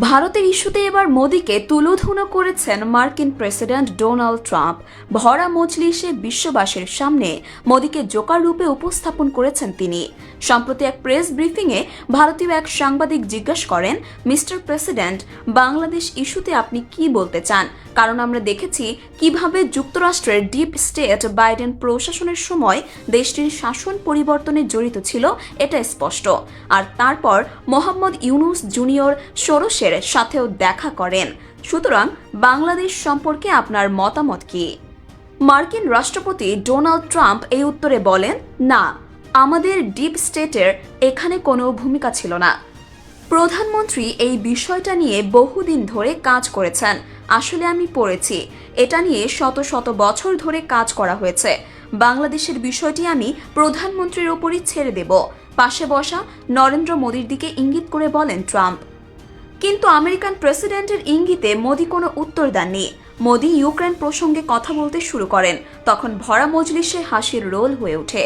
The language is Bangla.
ভারতের ইস্যুতে এবার মোদীকে তুলোধুনো করেছেন মার্কিন প্রেসিডেন্ট ডোনাল্ড ট্রাম্প। ভরা মজলিসে বিশ্ববাসীর সামনে মোদীকে জোকার রূপে উপস্থাপন করেছেন তিনি। সম্প্রতি এক প্রেস ব্রিফিংয়ে ভারতীয় এক সাংবাদিক জিজ্ঞাসা করেন, মিস্টার প্রেসিডেন্ট, বাংলাদেশ ইস্যুতে আপনি কি বলতে চান? কারণ আমরা দেখেছি কীভাবে যুক্তরাষ্ট্রের ডিপ স্টেট বাইডেন প্রশাসনের সময় দেশটির শাসন পরিবর্তনে জড়িত ছিল, এটা স্পষ্ট। আর তারপর মোহাম্মদ ইউনুস জুনিয়র সোরসের সাথেও দেখা করেন। সুতরাং বাংলাদেশ সম্পর্কে আপনার মতামত কি? মার্কিন রাষ্ট্রপতি ডোনাল্ড ট্রাম্প এই উত্তরে বলেন, না, আমাদের ডিপ স্টেটের এখানে কোনো ভূমিকা ছিল না। প্রধানমন্ত্রী এই বিষয়টা নিয়ে বহুদিন ধরে কাজ করেছেন। আসলে আমি পড়েছি। এটা নিয়ে শত শত বছর ধরে কাজ করা হয়েছে। বাংলাদেশের বিষয়টি আমি প্রধানমন্ত্রীর ওপরই ছেড়ে দেব। পাশে বসা নরেন্দ্র মোদীর দিকে ইঙ্গিত করে বলেন ট্রাম্প কিন্তু আমেরিকান প্রেসিডেন্টের ইঙ্গিতে মোদী কোনো উত্তর দেননি। মোদী ইউক্রেন প্রসঙ্গে কথা বলতে শুরু করেন, তখন ভরা মজলিসে হাসির রোল হয়ে ওঠে।